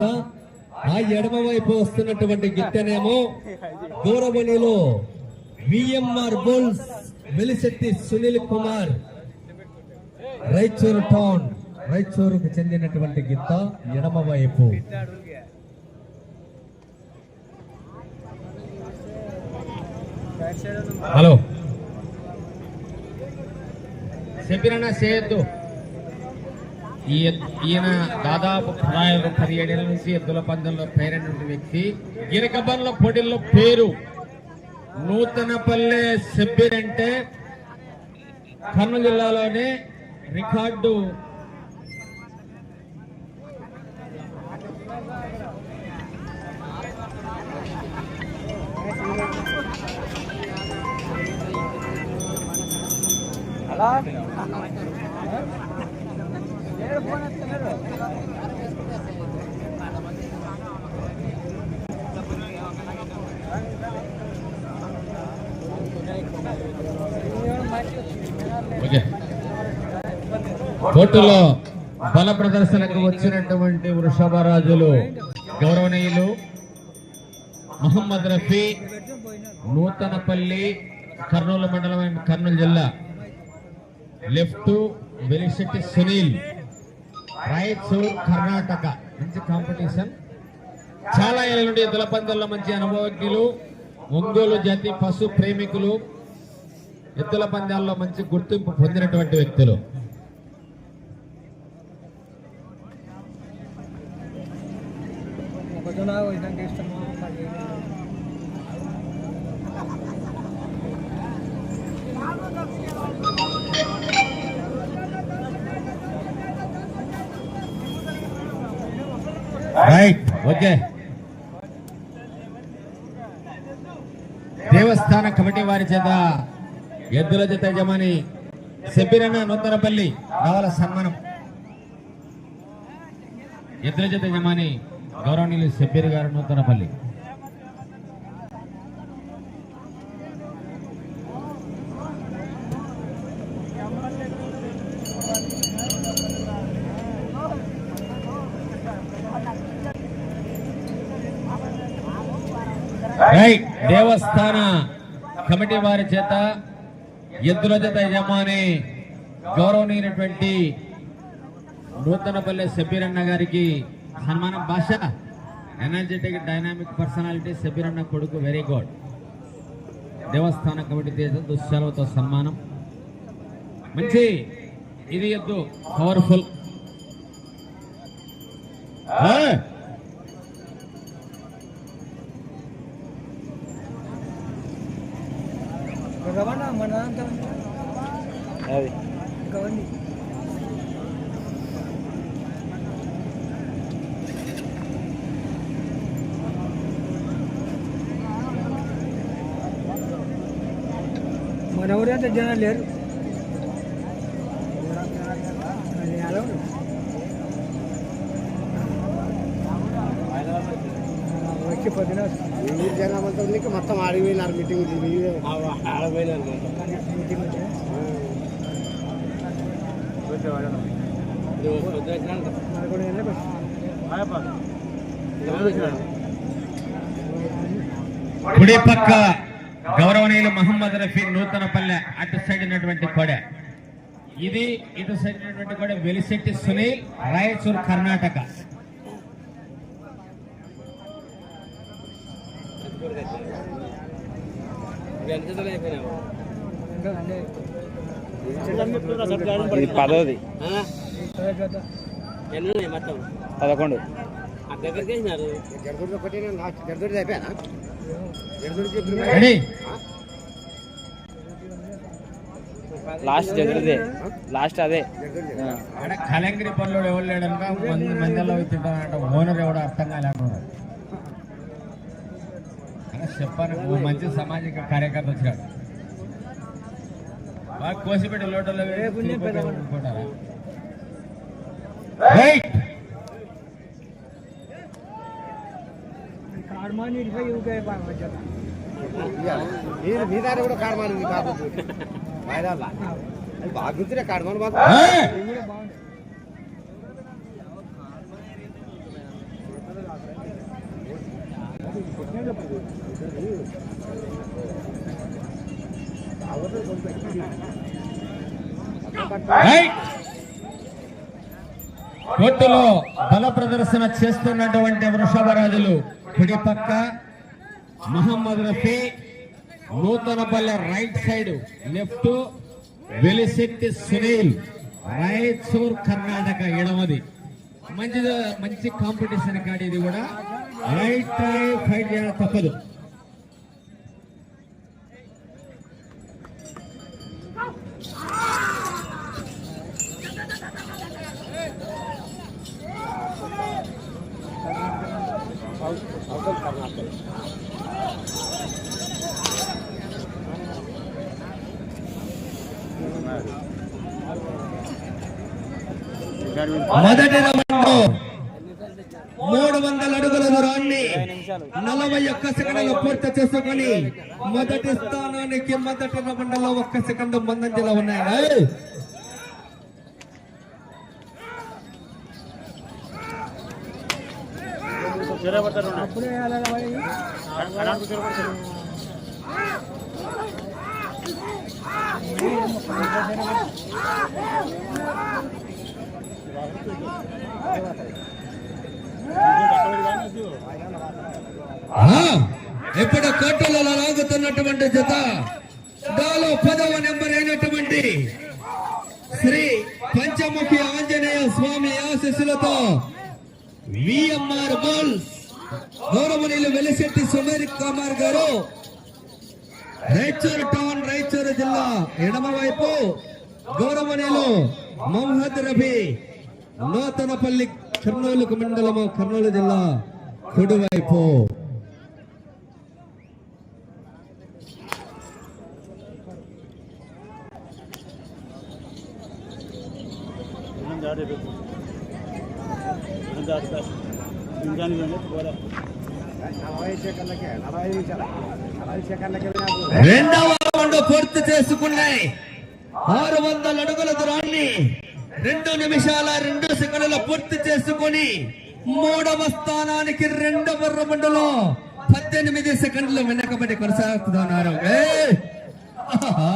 ఆ? ఎడమ వైపు వస్తున్నటువంటి గిత్తెనేమో దూరమణిలో VMR bulls Velishetti Sunil Kumar. Raichur town రైచూరుకు చెందినటువంటి గిత్త ఎడమ వైపు హలో. చెప్పినా చేయొద్దు ఈయన దాదాపు పదహారు పదిహేడేళ్ళ నుంచి ఎద్దుల పందెంలో పేరైనటువంటి వ్యక్తి. గిరకబన్ల పోటీల్లో పేరు నూతనపల్లె సెబ్బిర్ అంటే కర్నూలు జిల్లాలోనే రికార్డు అలా? కోర్టులో బల ప్రదర్శనకు వచ్చినటువంటి వృషభరాజులు గౌరవనీయులు మహమ్మద్ రఫీ నూతనపల్లి కర్నూలు మండలం అండ్ కర్నూలు జిల్లా లెఫ్ట్ వెలిశెట్టి సునీల్. రాయచూర్ కర్ణాటక మంచి కాంపిటీషన్ చాలా ఏళ్ళ నుండి ఎద్దుల పందాల్లో మంచి అనుభవజ్ఞులు ఒంగోలు జాతి పశు ప్రేమికులు ఎద్దుల పందాల్లో మంచి గుర్తింపు పొందినటువంటి వ్యక్తులు. మొక్కజొన్న ఓకే. దేవస్థాన కమిటీ వారి చేత ఎద్దుల జత యజమాని సెబ్బిరన్న నూతనపల్లి రావాల సన్మానం. ఎద్దుల జత యజమాని గౌరవనీయులు సెబ్బిరి గారు నూతనపల్లి రైట్ దేవస్థాన కమిటీ వారి చేత ఎద్దుల చేత యజమాని గౌరవనీయమైనటువంటి నూతనపల్లె సబీరన్న గారికి సన్మానం. భాష ఎనర్జెటిక్ డైనామిక్ పర్సనాలిటీ సబీరన్న కొడుకు వెరీ గుడ్. దేవస్థాన కమిటీ చేత దుశ్శాలతో సన్మానం. మంచి ఇది ఎద్దు పవర్ఫుల్ రవాణా మన అంతా అది ఇంకా ఉంది అంతా జనాలు లేరు. వచ్చి పొద్దున ఊరు జనాభా నీకు మొత్తం ఆడిపోయినారు మీటింగ్ ఆడపోయినారు మీటింగ్ కుడి పక్క గౌరవనీయులు మహమ్మద్ రఫీ నూతనపల్లె అటు సైడ్ ఉన్నటువంటి కోడ. ఇది ఇటు సైడ్ ఉన్నటువంటి కోడ వెలిశెట్టి సునీల్ రాయచూర్ కర్ణాటక. పదకొండు. దగ్గరికి రెడీ? లాస్ట్ జరుగుదే లాస్ట్ అదే. కలంగిరి పనులు ఎవరు లేడనక మంది మందిలో తింటానంట ఓనర్ ఎవడో అర్థం కాలేకున్నాడు అలా చెప్పాను. మంచి సామాజిక కార్యకర్త వచ్చాడు బాగా కోసిపెట్టి లోటలో మీరు మీ దారి కూడా కాడమాను మీ బాబు మైదాల్లా అది బాగా కాడమాను. కోర్టులో బల ప్రదర్శన చేస్తున్నటువంటి వృషభరాజులు కుడిపక్క Mohammed Rafi Nuthanapalle right side left Velishetti Sunil Raichur Karnataka ఎడమది. మంచి మంచి కాంపిటీషన్ కాడి ఇది కూడా. రైట్ ఫైట్ చేయడం తప్పదు. మొదటి రౌండ్లో మూడు వందల అడుగుల దూరాన్ని నలభై ఒక్క సెకండ్లు పూర్తి చేసుకొని మొదటి స్థానానికి మొదటి రౌండ్లో ఒక్క సెకండ్ ముందంజలో ఉన్నాయి. అప్పుడే ఇప్పుడు కోర్టులలో లాగుతున్నటువంటి జత దాలో పదవ నెంబర్ అయినటువంటి శ్రీ పంచముఖి ఆంజనేయ స్వామి ఆశీస్సులతో విఎంఆర్ బోల్స్ గౌరవనీయులు వెలిశెట్టి సుమేర్ కుమార్ గారు రాయచూరు టౌన్ రాయచూరు జిల్లా ఎడమవైపు గౌరవనీయులు మొహద్ రఫీ నూతనపల్లి కర్నూలు మండలము కర్నూలు జిల్లా కుడివైపు. రెండవ రౌండ్ పూర్తి చేసుకున్నాయి. ఆరు వందల అడుగుల దూరాన్ని రెండు నిమిషాల రెండు సెకండ్ల పూర్తి చేసుకుని మూడవ స్థానానికి రెండవ రౌండ్లో పద్దెనిమిది సెకండ్లు వెనకబడి కొనసాగుతున్నారు ఏయ్! ఆహా!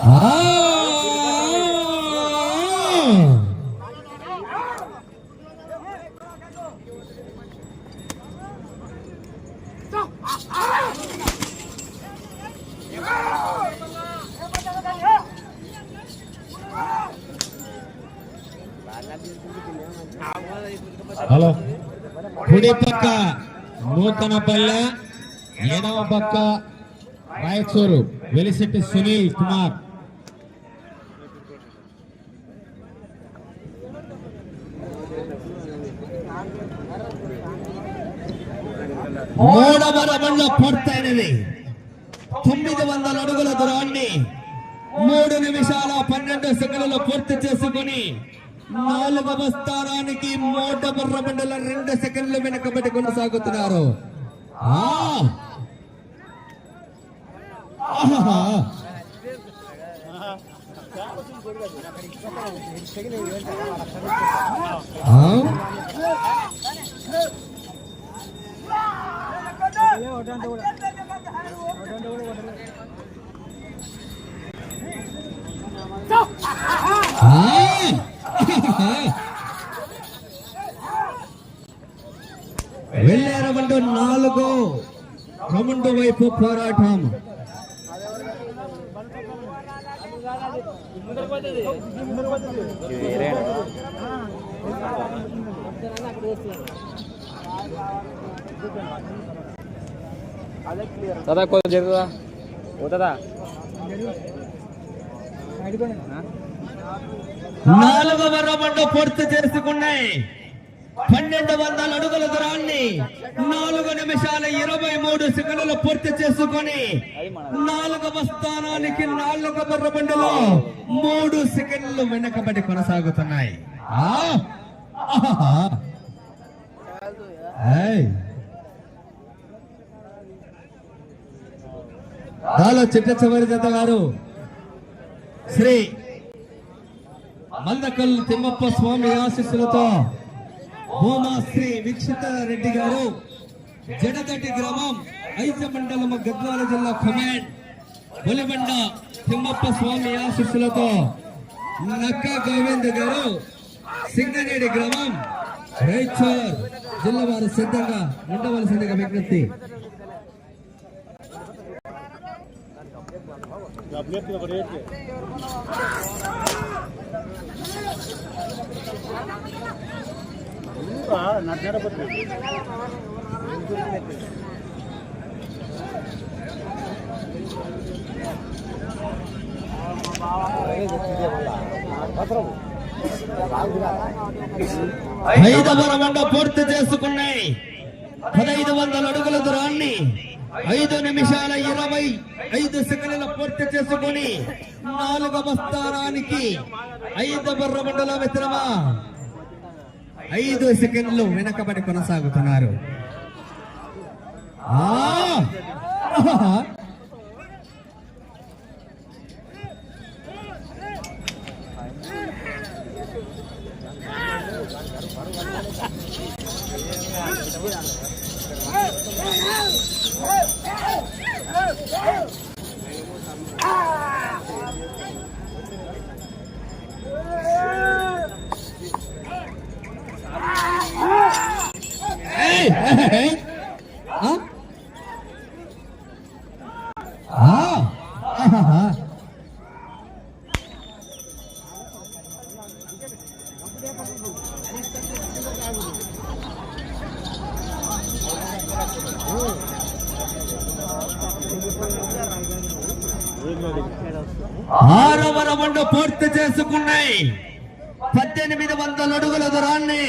ఆ! హలో కుడి పక్క నూతనపల్లె యొక్క రాయచూరు వెలిశెట్టి సునీల్ కుమార్. మూడవ రౌండ్లో పూర్తయినది. తొమ్మిది వందల అడుగుల దూరాన్ని మూడు నిమిషాల పన్నెండు సెకండ్లు పూర్తి చేసుకుని నాలుగవ స్థానానికి మూడవ రౌండ్ల రెండు సెకండ్లు వెనుకబడి కొనసాగుతున్నారు. ఆ! ఆహాహా! ఆ? ఒకటంటే కూడా ఒకటంటే కూడా కొట్టలేదు. ఆ! ఆహాహా! వెళ్ళే రౌండ్ నాలుగు రౌండ్ వైపు పోరాటం దాదా కొంచెం జరుగుదా పోతుందా? నాలుగవ రౌండ్ పూర్తి చేసుకున్నాయి. పన్నెండు వందల అడుగుల దూరాన్ని నాలుగు నిమిషాల ఇరవై మూడు సెకండ్లు పూర్తి చేసుకొని నాలుగవ స్థానానికి నాలుగు బుర్రబండిలో మూడు సెకండ్లు వెనకబడి కొనసాగుతున్నాయి. దాలో చిట్ట చివరి జత గారు. శ్రీ మందకల్ తిమ్మప్ప స్వామి ఆశీస్సులతో భూమాశ్రీ వీక్షిత రెడ్డి గారు జడదటి గ్రామం ఐజ మండలం గద్వాల జిల్లా కమాండ్ బొలిబండ తిమ్మప్ప స్వామి ఆశిస్సులతో నక్క గోవింద్ గారు సింగనేడి గ్రామం రైచూర్ జిల్లా వారు సిద్ధంగా ఉండవలసిందిగా విజ్ఞప్తి. ఐదవ రౌండ్ పూర్తి చేసుకున్నాయి. పదహైదు వందల అడుగుల దూరాన్ని ఐదు నిమిషాల ఇరవై ఐదు సెకండ్ల పూర్తి చేసుకుని నాలుగవ స్థానానికి ఐదవ రౌండ్ల మిత్రమా ఐదు సెకండ్లు వెనకబడి కొనసాగుతున్నారు ఆ! ఆహా! ఏయ్! ఏయ్! ఆ? ఆ! ఆహాహా! ఆరవ రౌండ్ పూర్తి చేసుకున్నాయి. పద్దెనిమిది వందల అడుగుల దూరాన్ని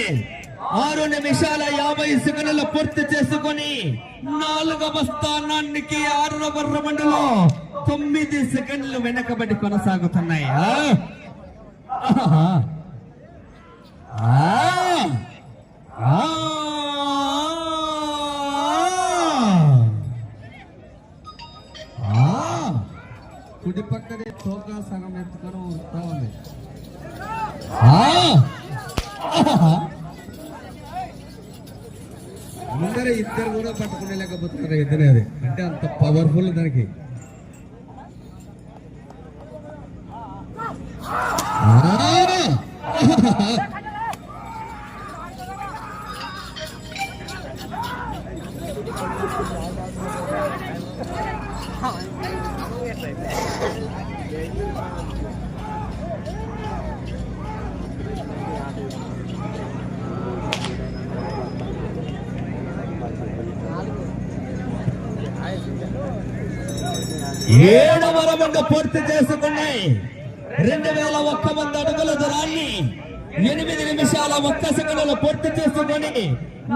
ఆరు నిమిషాల యాభై సెకండ్లు పూర్తి చేసుకొని నాలుగవ స్థానానికి ఆరవ రౌండ్లో తొమ్మిది సెకండ్లు వెనకబడి కొనసాగుతున్నాయి. ముందర ఇద్దరు కూడా పట్టుకునే లేకపోతున్నారు ఇద్దరే అది అంటే అంత పవర్ఫుల్ దానికి ఆ!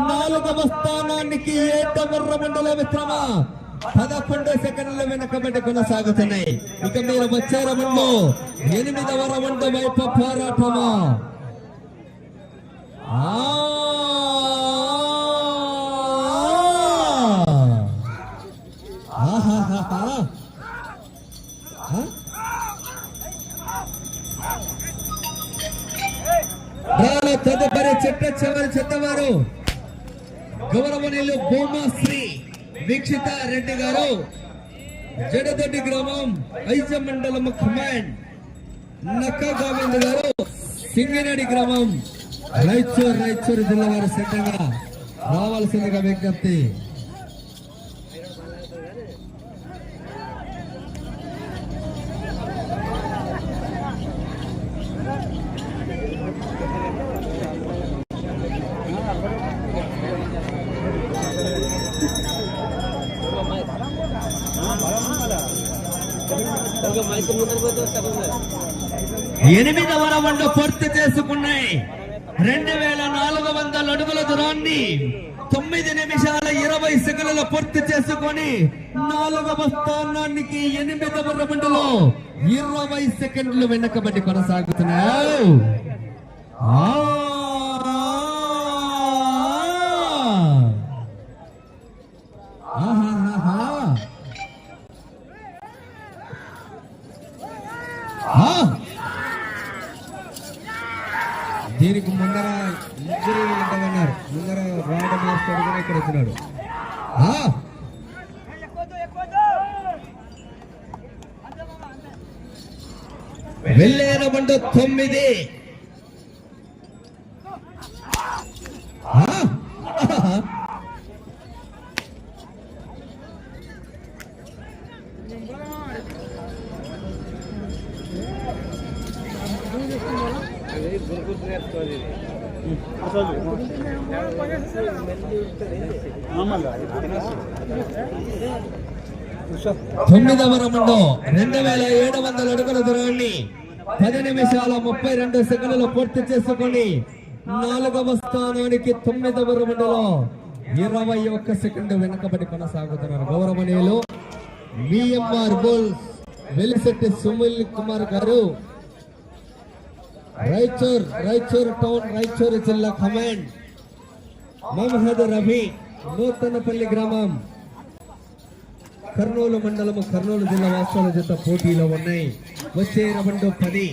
నాలుగవ స్థానానికి ఏటమర్ర మండల మిత్రమ పదకొండు సెకండ్ల వెనకబడి కొనసాగుతున్నాయి. ఇక మీరు వచ్చే రౌండ్ ఎనిమిదవ రౌండ్ వైపు పోరాటమా? చిట్ట చివరి చెత్తవారు గౌరవనీయులు భూమశ్రీ దీక్షిత రెడ్డి గారు జడదొడ్డి గ్రామం ఐజ మండలం కమాండ్ నక్క గోవింద్ గారు సింగరేడి గ్రామం రాయచూర్ రాయచూరు జిల్లా వారి సిద్ధంగా రావాల్సిందిగా విజ్ఞప్తి. ఎనిమిదవ రౌండ్ పూర్తి చేసుకున్నాయి. రెండు వేల నాలుగు వందల అడుగుల దూరాన్ని తొమ్మిది నిమిషాల ఇరవై సెకండ్ల పూర్తి చేసుకొని నాలుగవ స్థానానికి ఎనిమిదవ రౌండ్లో ఇరవై సెకండ్లు వెనకబడి కొనసాగుతున్నాయి. చేస్తున్నాడు ఇక్కడ తొమ్మిది ఆ! ఆహా! తొమ్మిదవ రౌండ్ రెండు వేల ఏడు వందల అడుగుల దూరాన్ని పది నిమిషాల ముప్పై రెండు సెకండ్లు పూర్తి చేసుకొని నాలుగవ స్థానానికి తొమ్మిదవ రెండులో ఇరవై ఒక్క సెకండ్ వెనకబడి కొనసాగుతున్నారు గౌరవనీయులు VMR bulls Velisetti సుమిల్ Kumar garu. Raichur Raichur town Raichur జిల్లా కమాండ్ మహమ్మద్ రఫీ నూతనపల్లి గ్రామం. కర్నూలు మండలము కర్నూలు జిల్లా వాస్తవాల జత పోటీలో ఉన్నాయి. వచ్చే రెండు పది.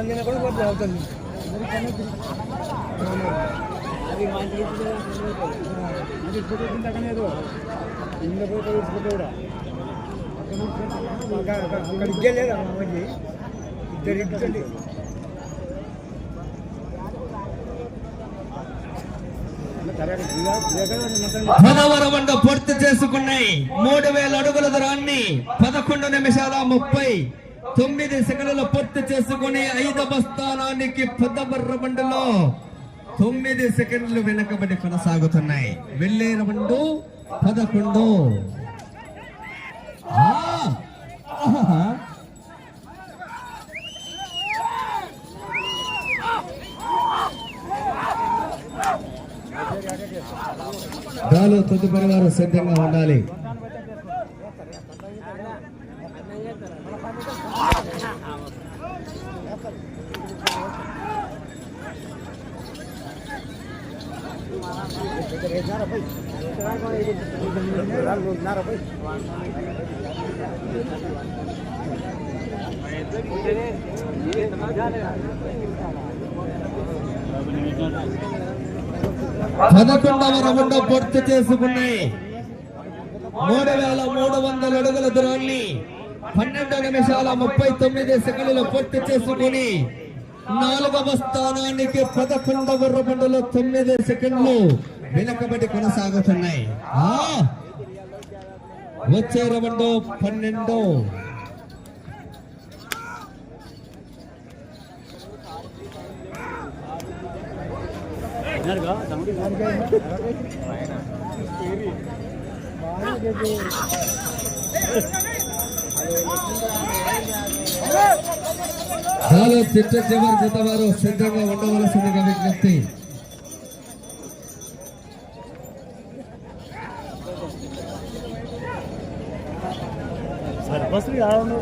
కింద కూడా కొద్దిగా అవుతుంది అది ఫోటో తింటకలేదు ఇంత ఫోటో ఈ ఫోటో కూడా అక్కడ ఇద్దరు ఇడ్చండి పదవ పూర్తి చేసుకున్నాయి మూడు వేల అడుగుల దూరాన్ని పదకొండు నిమిషాల ముప్పై తొమ్మిది సెకండ్లు పూర్తి చేసుకుని ఐదవ స్థానానికి పదవ తొమ్మిది సెకండ్లు వెనకబడి కొనసాగుతున్నాయి. వెళ్ళే వండు పదకొండు. ఆ! తదుపరి వారు సిద్ధంగా ఉండాలి పదకొండవ రౌండ్ పూర్తి చేసుకున్నాయి మూడు వేల మూడు వందల అడుగుల దూరాన్ని పన్నెండు నిమిషాల ముప్పై తొమ్మిది సెకండ్లు పూర్తి చేసుకుని నాలుగవ స్థానానికి పదకొండవ రౌండ్లో తొమ్మిది సెకండ్లు వెనకబడి కొనసాగుతున్నాయి ఆ! వచ్చే రౌండ్ పన్నెండు చాలా చిట్ట చివరి జత వారు సిద్ధంగా ఉండవలసిందిగా విజ్ఞప్తి. బస్సు కావాలి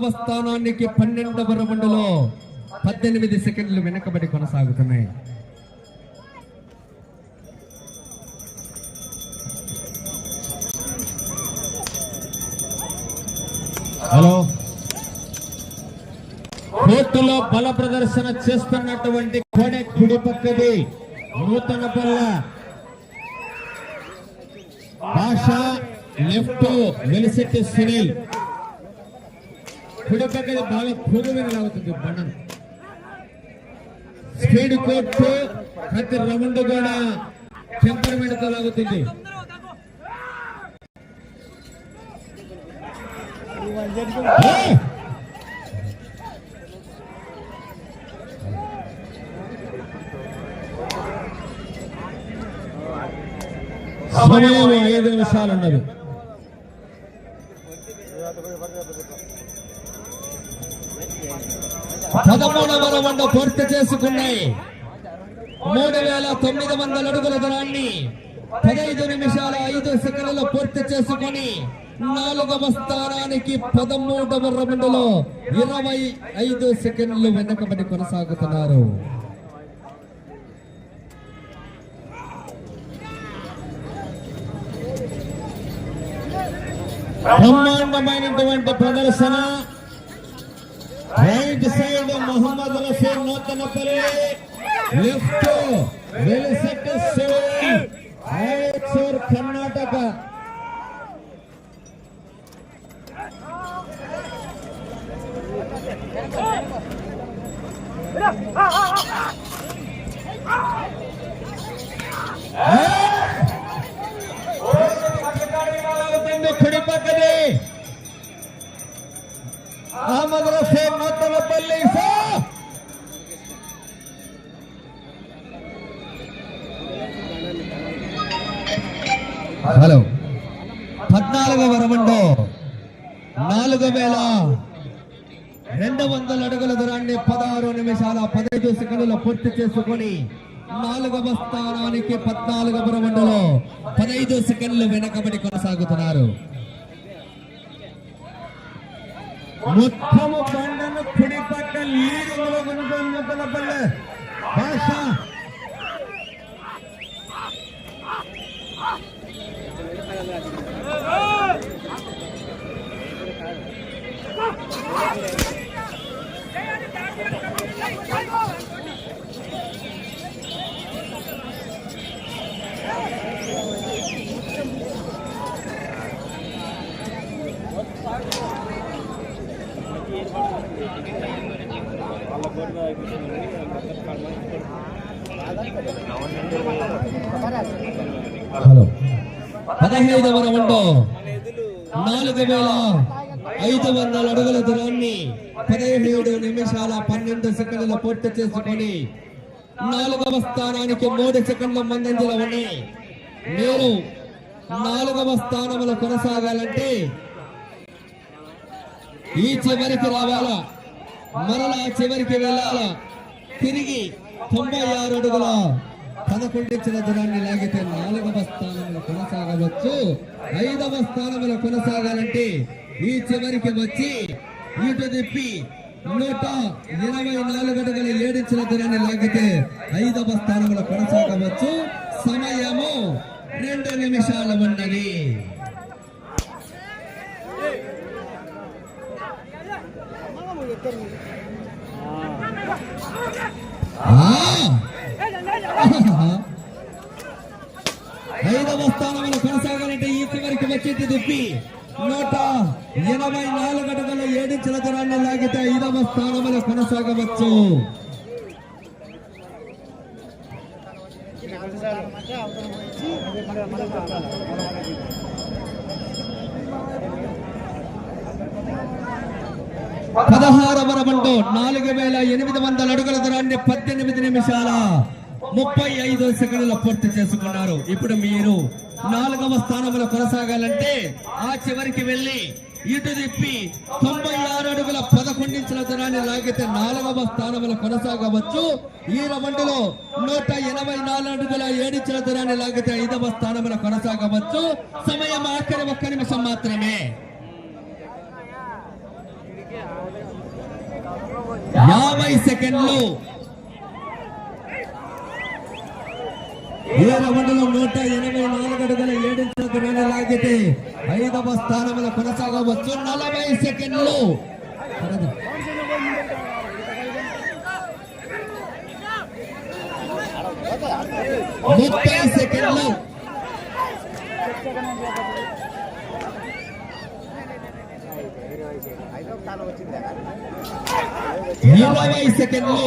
రెండవ స్థానానికి పన్నెండవ రౌండ్లో పద్దెనిమిది సెకండ్లు వెనకబడి కొనసాగుతున్నాయి. హలో. కోర్టులో బల ప్రదర్శన చేస్తున్నటువంటి కోడె కుడి పక్కది నూతన పల్ల భాష లెఫ్ట్ వెలిసెట్టి సునీల్. ಕುಡಪಕ್ಕದ ಭಾಗ ಪೂರ್ವವಿರಲಾಗುತ್ತದೆ ಬಣ್ಣನ స్పీడ్ కోర్టు ప్రతి రౌండ్ కూడా టెంపర్మెంట్తో లాగుతుంది సమయం ఐదు నిమిషాలు ఉన్నారు పదమూడవ రౌండ్ పూర్తి చేసుకున్నాయి. మూడు వేల తొమ్మిది వందల అడుగుల దూరాన్ని పదహైదు నిమిషాల ఐదు సెకండ్లలో పూర్తి చేసుకొని నాలుగవ స్థానానికి పదమూడవ రౌండ్లో ఇరవై ఐదు సెకండ్లు వెనకబడి కొనసాగుతున్నారు. బ్రహ్మాండమైనటువంటి ప్రదర్శన. Right side Mohammed Rafi Nuthanapalli left Velishet Shivan Raichur Karnataka కుడి గుర్తు చేసుకొని నాలుగవ స్థానానికి పద్నాలుగవ రౌండ్లో పదహైదు సెకండ్లు వెనకబడి కొనసాగుతున్నారు. పూర్తి చేసుకొని నాలుగవ స్థానానికి మూడు సెకండ్ల ముందంజలో ఉన్నాయి. మీరు నాలుగవ స్థానంలో కొనసాగాలంటే ఈ చివరికి రావాలా? మరలా చివరికి వెళ్ళాలా? తిరిగి తొంభై ఆరు అడుగుల పదకొండించిన దూరాన్ని లాగితే నాలుగవ స్థానంలో కొనసాగవచ్చు. ఐదవ స్థానంలో కొనసాగాలంటే ఈ చివరికి వచ్చి ఇటు తిప్పి నూట ఇరవై నాలుగు అడుగుల ఏడించిన దూరాన్ని లాగితే ఐదవ స్థానంలో కొనసాగవచ్చు. సమయము రెండు నిమిషాలు ఉన్నది. ఐదవ స్థానంలో కొనసాగాలంటే ఈ చివరికి వచ్చేది దుప్పి. నూట ఎనభై నాలుగు అడుగుల ఏడించిన చిలకరాన్ని లాగితే ఐదవ స్థానంలో కొనసాగవచ్చు. పదహారవ రౌండ్ నాలుగు వేల ఎనిమిది వందల అడుగుల దూరాన్ని పద్దెనిమిది నిమిషాల ముప్పై ఐదు సెకండ్ల పూర్తి చేసుకున్నారు. ఇప్పుడు మీరు నాలుగవ స్థానంలో కొనసాగాలంటే ఆ చివరికి వెళ్ళి ఇటు తిప్పి తొంభై ఆరు అడుగుల పదకొండించిన దూరాన్ని లాగితే నాలుగవ స్థానంలో కొనసాగవచ్చు. ఈ రౌండ్లో నూట ఎనభై నాలుగు అడుగుల ఏడించిన దూరాన్ని లాగితే ఐదవ స్థానంలో కొనసాగవచ్చు. సమయం ఆఖరి ఒక్క నిమిషం మాత్రమే. యాభై సెకండ్లు ఈ రౌండ్లో నూట ఎనభై నాలుగు అడుగుల ఏడు దూరాన్ని లాగితే ఐదవ స్థానంలో కొనసాగవచ్చు. నలభై సెకండ్లు. ముప్పై సెకండ్లు. ఇరవై సెకండ్లు.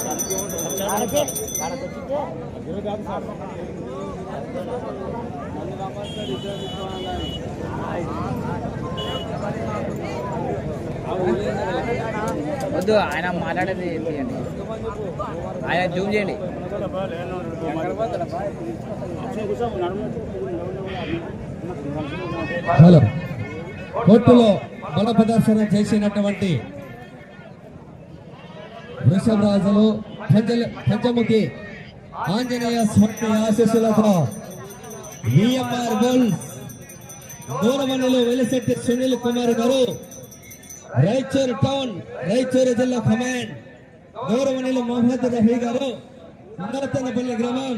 వద్దు ఆయన మాట్లాడేది ఏంటి అండి ఆయన జూమ్ చేయండి. హలో. కోర్టులో బల ప్రదర్శన చేసినటువంటి వృషభ రాజులు పంచముఖి ఆంజనేయ స్వామి ఆశీస్సులతో విఎంఆర్ బుల్స్ దూరమణిలో వెలిశెట్టి సునీల్ కుమార్ గారు రాయచూరు టౌన్ రాయచూరు జిల్లా కమాండ్ గౌరవనీయులు మొహమ్మద్ రఫీ గారు నరతనపల్లి గ్రామం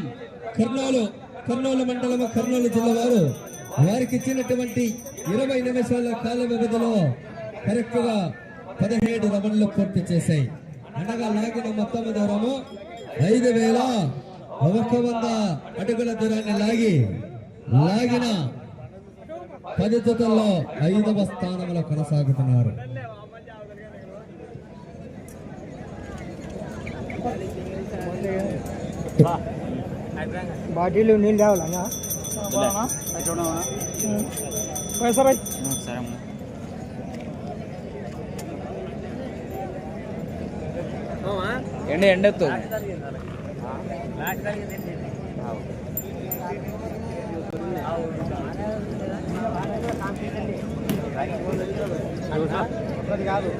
కర్నూలు కర్నూలు మండలం కర్నూలు జిల్లా వారు. వారికి ఇచ్చినటువంటి ఇరవై నిమిషాల కాల వ్యవధిలో కరెక్ట్గా పదిహేడు రమణలు పూర్తి చేశాయి. అనగా లాగిన మొత్తం దూరము ఐదు వేల ఒక వంద అడుగుల దూరాన్ని లాగి లాగిన పది జతల్లో ఐదవ స్థానంలో కొనసాగుతున్నారు. బాటిల్ నీళ్ళు తేవాలన్నా? సరే ఎండ ఎండెత్తు కాదు.